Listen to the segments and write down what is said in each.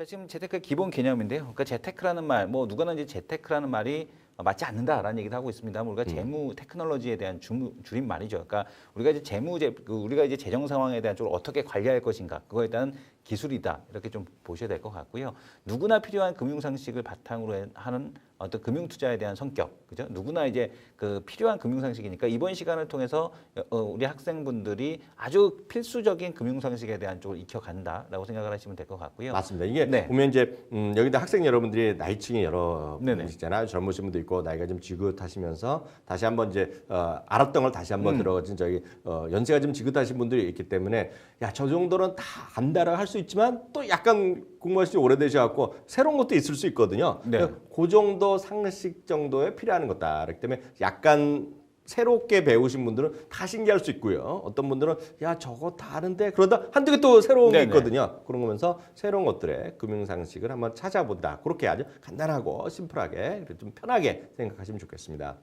자, 지금 재테크의 기본 개념인데요. 그러니까 재테크라는 말, 뭐 누구나 이제 재테크라는 말이 맞지 않는다라는 얘기도 하고 있습니다. 우리가 재무 테크놀로지에 대한 주, 줄임 말이죠. 그러니까 우리가 이제 재무제 그 우리가 이제 재정 상황에 대한 쪽을 어떻게 관리할 것인가 그거에 대한 기술이다 이렇게 좀 보셔야 될 것 같고요. 누구나 필요한 금융 상식을 바탕으로 해- 하는 어떤 금융 투자에 대한 성격, 그죠? 누구나 이제 그 필요한 금융 상식이니까 이번 시간을 통해서 어, 우리 학생분들이 아주 필수적인 금융 상식에 대한 쪽을 익혀간다라고 생각을 하시면 될 것 같고요. 맞습니다. 이게 네. 보면 이제 음, 여기다 학생 여러분들이 나이층이 여러. 분이시잖아요. 젊으신 분도 있고 나이가 좀 지긋하시면서 다시 한번 이제 어, 알았던 걸 다시 음. 한번 들어가진 저기 어, 연세가 좀 지긋하신 분들이 있기 때문에 야 저 정도는 다 안다라 할수 있지만 또 약간 공부하신 지 오래되셔갖고 새로운 것도 있을 수 있거든요. 네. 그그 정도 상식 정도에 필요한 거다. 그렇기 때문에 약간 새롭게 배우신 분들은 다 신기할 수 있고요. 어떤 분들은 야 저거 다 아는데 그러다 한두 개 또 새로운 게 네네. 있거든요. 그런 거면서 새로운 것들의 금융 상식을 한번 찾아본다. 그렇게 아주 간단하고 심플하게 좀 편하게 생각하시면 좋겠습니다.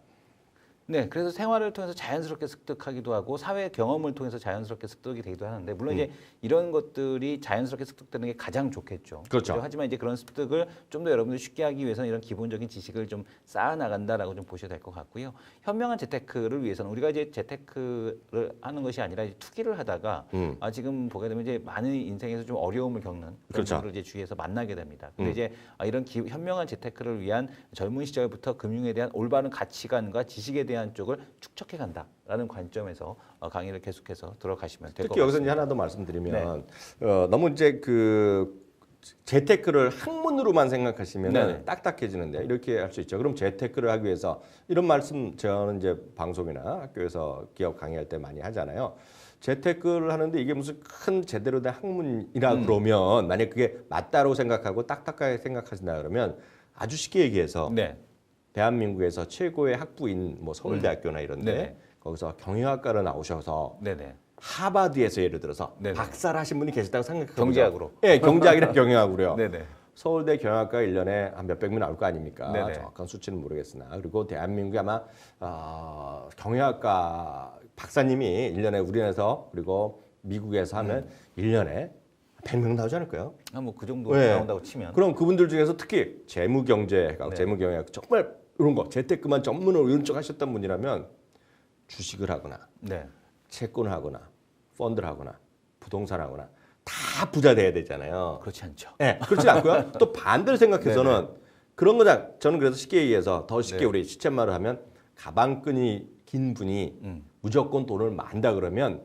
네, 그래서 생활을 통해서 자연스럽게 습득하기도 하고 사회 경험을 통해서 자연스럽게 습득이 되기도 하는데 물론 이제 이런 것들이 자연스럽게 습득되는 게 가장 좋겠죠. 그렇죠. 하지만 이제 그런 습득을 좀 더 여러분들이 쉽게 하기 위해서는 이런 기본적인 지식을 좀 쌓아 나간다라고 좀 보셔야 될 것 같고요. 현명한 재테크를 위해서는 우리가 이제 재테크를 하는 것이 아니라 투기를 하다가 음. 아, 지금 보게 되면 이제 많은 인생에서 좀 어려움을 겪는 그런 그렇죠. 분들을 이제 주위에서 만나게 됩니다. 근데 음. 이제 아, 이런 기, 현명한 재테크를 위한 젊은 시절부터 금융에 대한 올바른 가치관과 지식에 대한 쪽을 축적해 간다라는 관점에서 어, 강의를 계속해서 들어가시면 될 것 특히 여기서 같습니다. 이제 하나 더 말씀드리면 어, 너무 이제 그 재테크를 학문으로만 생각하시면 네네. 딱딱해지는데 이렇게 할 수 있죠. 그럼 재테크를 하기 위해서 이런 말씀 저는 이제 방송이나 학교에서 기업 강의할 때 많이 하잖아요. 재테크를 하는데 이게 무슨 큰 제대로 된 학문이라 음. 그러면 만약 그게 맞다고 생각하고 딱딱하게 생각하신다 그러면 아주 쉽게 얘기해서 네. 대한민국에서 최고의 학부인 뭐 서울대학교나 이런데 음. 네네. 거기서 경영학과를 나오셔서 네네. 하버드에서 예를 들어서 네네. 박사를 하신 분이 계시다고 생각해보죠. 경제학으로. 예, 경제학이랑 경영학으로요. 네네. 서울대 경영학과 1년에 한 몇백 명 나올 거 아닙니까? 네네. 정확한 수치는 모르겠으나. 그리고 대한민국이 아마 어, 경영학과 박사님이 1년에 우리나라에서 그리고 미국에서 하면 1년에 100명 나오지 않을까요? 아, 뭐 그 정도 네. 나온다고 치면 그럼 그분들 중에서 특히 재무경제, 네. 재무경영학 정말 이런 거 재테크만 전문으로 이런 쪽 하셨던 분이라면 주식을 하거나 네. 채권을 하거나 펀드를 하거나 부동산 하거나 다 부자 돼야 되잖아요. 그렇지 않죠. 네, 그렇지 않고요. 또 반대로 생각해서는 그런 거다. 저는 그래서 쉽게 얘기해서 더 쉽게 네. 우리 시쳇말을 하면 가방끈이 긴 분이 음. 무조건 돈을 많다 그러면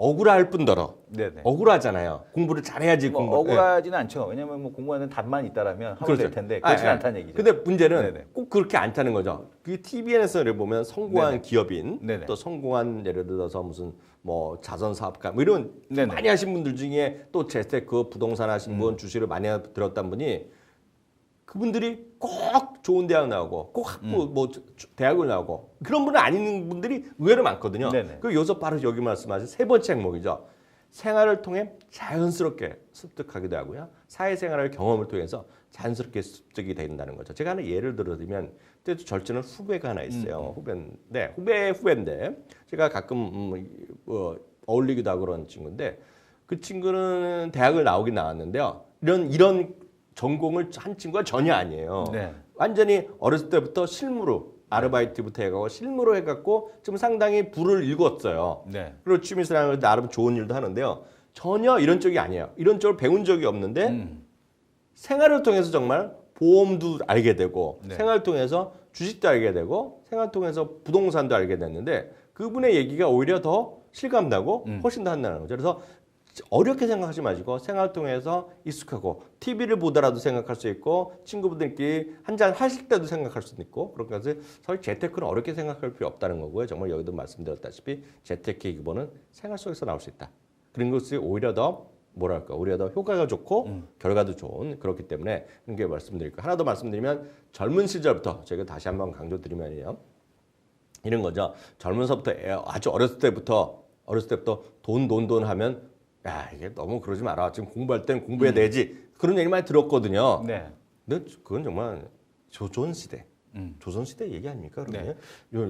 억울할 뿐더러 네네. 억울하잖아요. 공부를 잘해야지 뭐 공부. 예. 억울하지는 않죠. 왜냐하면 뭐 공부하는 답만 있다라면 하면 그렇죠. 될 텐데 그렇지 아, 아. 않다는 얘기죠. 근데 문제는 네네. 꼭 그렇게 않다는 거죠. 그 TVN에서 보면 성공한 네네. 기업인 네네. 또 성공한 예를 들어서 무슨 뭐 자선 사업가 뭐 이런 네네. 많이 하신 분들 중에 또 재테크 부동산 하신 음. 분 주식을 많이 들었던 분이 그분들이 꼭 좋은 대학 나오고 꼭 학부 음. 뭐 대학을 나오고 그런 분은 아닌 분들이 의외로 많거든요. 그 여기서 바로 여기 말씀하신 세 번째 항목이죠. 생활을 통해 자연스럽게 습득하기도 하고요. 사회생활을 경험을 통해서 자연스럽게 습득이 된다는 거죠. 제가 하나 예를 들어드리면 그때도 절친한 후배가 하나 있어요. 후배인데 후배 후배인데 제가 가끔 음, 뭐 어울리기도 하고 그런 친구인데 그 친구는 대학을 나오긴 나왔는데요. 이런 이런 전공을 한 친구가 전혀 아니에요. 네. 완전히 어렸을 때부터 실무로 아르바이트부터 해가고 실무로 해갖고 지금 상당히 불을 일궜어요. 네. 그리고 취미생활을 나름 좋은 일도 하는데요. 전혀 이런 쪽이 아니에요. 이런 쪽을 배운 적이 없는데 음. 생활을 통해서 정말 보험도 알게 되고 네. 생활을 통해서 주식도 알게 되고 생활을 통해서 부동산도 알게 됐는데 그분의 얘기가 오히려 더 실감나고 음. 훨씬 더 한다는 거죠. 그래서 어렵게 생각하지 마시고 생활을 통해서 익숙하고 TV를 보더라도 생각할 수 있고 친구분들끼리 한잔 하실 때도 생각할 수도 있고 그렇게 해서 사실 재테크는 어렵게 생각할 필요 없다는 거고요. 정말 여기도 말씀드렸다시피 재테크의 기본은 생활 속에서 나올 수 있다. 그런 것이 오히려 더 뭐랄까 오히려 더 효과가 좋고 음. 결과도 좋은 그렇기 때문에 그런 게 말씀드릴게요. 하나 더 말씀드리면 젊은 시절부터 제가 다시 한번 강조드리면요. 이런 거죠. 젊은서부터 애- 아주 어렸을 때부터 어렸을 때부터 돈 돈 돈 하면 야 이게 너무 그러지 마라. 지금 공부할 땐 공부해야 되지. 그런 얘기 많이 들었거든요. 네. 근데 그건 정말 조선 시대 음. 조선 시대 얘기 아닙니까? 네. 그러면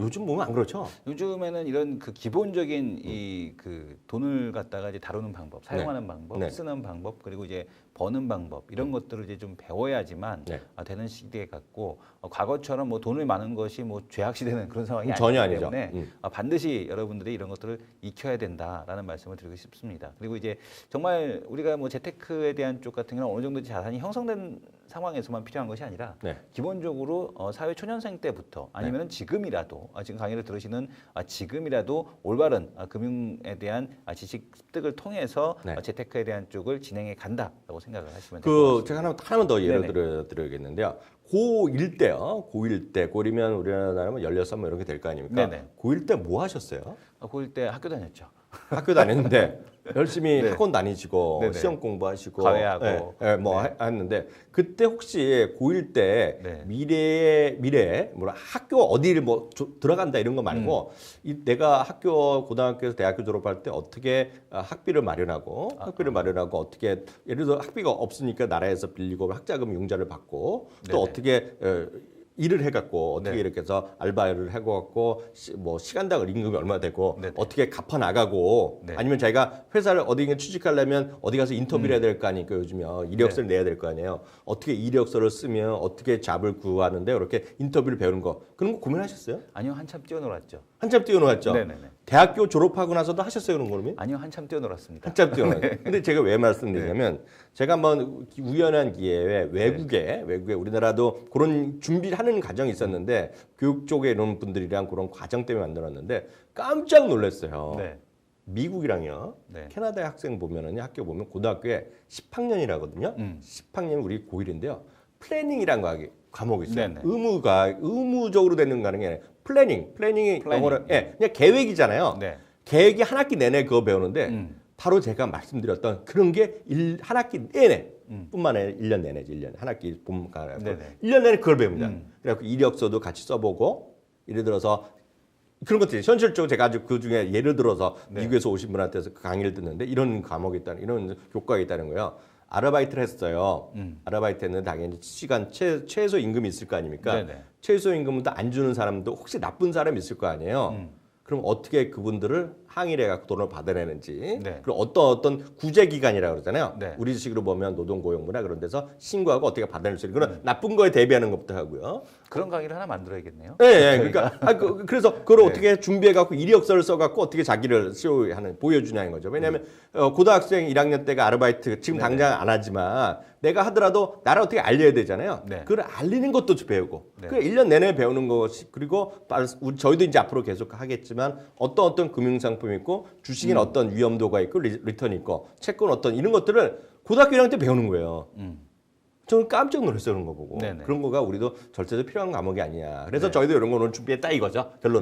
요- 요즘 보면 안 그렇죠? 요즘에는 이런 그 기본적인 이그 돈을 갖다가 이제 다루는 방법, 사용하는 방법, 네. 쓰는 방법, 그리고 이제 버는 방법 이런 것들을 이제 좀 배워야지만 네. 아, 되는 시대에 같고 어, 과거처럼 뭐 돈을 많은 것이 뭐 죄악 시대는 그런 상황이 음, 전혀 아니기 아니죠. 때문에 음. 아, 반드시 여러분들이 이런 것들을 익혀야 된다라는 말씀을 드리고 싶습니다. 그리고 이제 정말 우리가 뭐 재테크에 대한 쪽 같은 경우는 어느 정도 자산이 형성된 상황에서만 필요한 것이 아니라 네. 기본적으로 어, 사회 초년생 때부터 아니면 지금이라도 아, 지금 강의를 들으시는 아, 지금이라도 올바른 아, 금융에 대한 아, 지식 습득을 통해서 네. 아, 재테크에 대한 쪽을 진행해 간다라고 생각을 하시면 그. 제가 하나, 하나만 더 예를. 들어 드려야겠는데요. 고1 때요. 고1 때 고리면 우리나라면 16, 뭐 이런 게될 거 아닙니까? 네네. 고1 때 뭐 하셨어요? 아, 고1 때 학교 다녔죠. 학교 다녔는데 열심히 네. 학원 다니시고 네네. 시험 공부하시고 과외하고. 예, 예, 뭐 네. 하- 했는데 그때 혹시 고1 때 네. 미래 미래 뭐라 학교 어디를 뭐 조- 들어간다 이런 거 말고 음. 이 내가 학교 고등학교에서 대학교 졸업할 때 어떻게 아, 학비를 마련하고 아, 학비를 마련하고 어떻게 예를 들어 학비가 없으니까 나라에서 빌리고 학자금 융자를 받고 또 네네. 어떻게 어, 일을 해갖고 어떻게 네. 이렇게 해서 알바를 해갖고 시- 뭐 시간당 임금이 얼마 되고 네네. 어떻게 갚아 나가고 네. 아니면 자기가 회사를 어디 취직하려면 어디 가서 인터뷰를 해야 될 거 아니까 요즘에 이력서를 내야 될 거 아니에요. 어떻게 이력서를 쓰면 어떻게 잡을 구하는데 이렇게 인터뷰를 배우는 거 그런 거 고민하셨어요? 아니요 한참 뛰어놀았죠. 한참 뛰어놀았죠. 네네네. 대학교 졸업하고 나서도 하셨어요 그런 거는? 아니요 한참 뛰어놀았습니다. 한참 뛰어놀았죠. 근데 제가 왜 말씀드리냐면 제가 한번 우연한 기회에 외국에 외국에 우리나라도 그런 준비를 하는 과정이 있었는데 교육 쪽에 이런 분들이랑 그런 과정 때문에 만들었는데 깜짝 놀랐어요. 네. 미국이랑요. 네. 캐나다 학생 보면은 학교 보면 고등학교에 10학년이라거든요. 음. 10학년 우리 고1인데요. 플래닝이라는 거 과목이 있어요. 네네. 의무가 의무적으로 되는 거는 게 플래닝. 플래닝이 플래닝. 영어로 예, 그냥 계획이잖아요. 네. 계획이 한 학기 내내 그거 배우는데 음. 바로 제가 말씀드렸던 그런 게 일, 한 학기 내내 음. 뿐만 아니라 1년 내내지 1년 한 학기 봄가 네네. 1년 내내 그걸 배웁니다. 음. 그래갖고 이력서도 같이 써보고 예를 들어서 그런 것들이 현실적으로 제가 아주 그 중에 예를 들어서 네. 미국에서 오신 분한테서 그 강의를 듣는데 이런 과목이 있다는 이런 교과가 있다는 거예요. 아르바이트를 했어요. 음. 아르바이트 했는데 당연히 시간 최, 최소 임금이 있을 거 아닙니까? 네네. 최소 임금도 안 주는 사람도 혹시 나쁜 사람 있을 거 아니에요. 음. 그럼 어떻게 그분들을 항의를 해갖고 돈을 받아내는지 네. 그리고 어떤 어떤 구제 기관이라고 그러잖아요. 네. 우리 식으로 보면 노동고용부나 그런 데서 신고하고 어떻게 받아낼 수 있는 그런 음. 나쁜 거에 대비하는 것부터 하고요. 그런 강의를 하나 만들어야겠네요. 예, 예. 그러니까 아, 그, 그래서 그걸 네. 어떻게 준비해 갖고 이력서를 써 갖고 어떻게 자기를 쇼하는 보여주냐는 거죠. 왜냐하면 어, 고등학생 1학년 때가 아르바이트 지금 음. 네네. 당장 안 하지만 내가 하더라도 나를 어떻게 알려야 되잖아요. 네. 그걸 알리는 것도 배우고 네. 그 1년 내내 배우는 것이 그리고 바- 우리 저희도 이제 앞으로 계속 하겠지만 어떤 어떤 금융 상품이 있고 주식엔 음. 어떤 위험도가 있고 리, 리턴이 있고 채권 어떤 이런 것들을 고등학교 1학년 때 배우는 거예요. 음. 저는 깜짝 놀랐어요 그런 거 보고 네네. 그런 거가 우리도 절대로 필요한 과목이 아니냐. 그래서 네. 저희도 이런 거는 준비했다 이거죠 결론.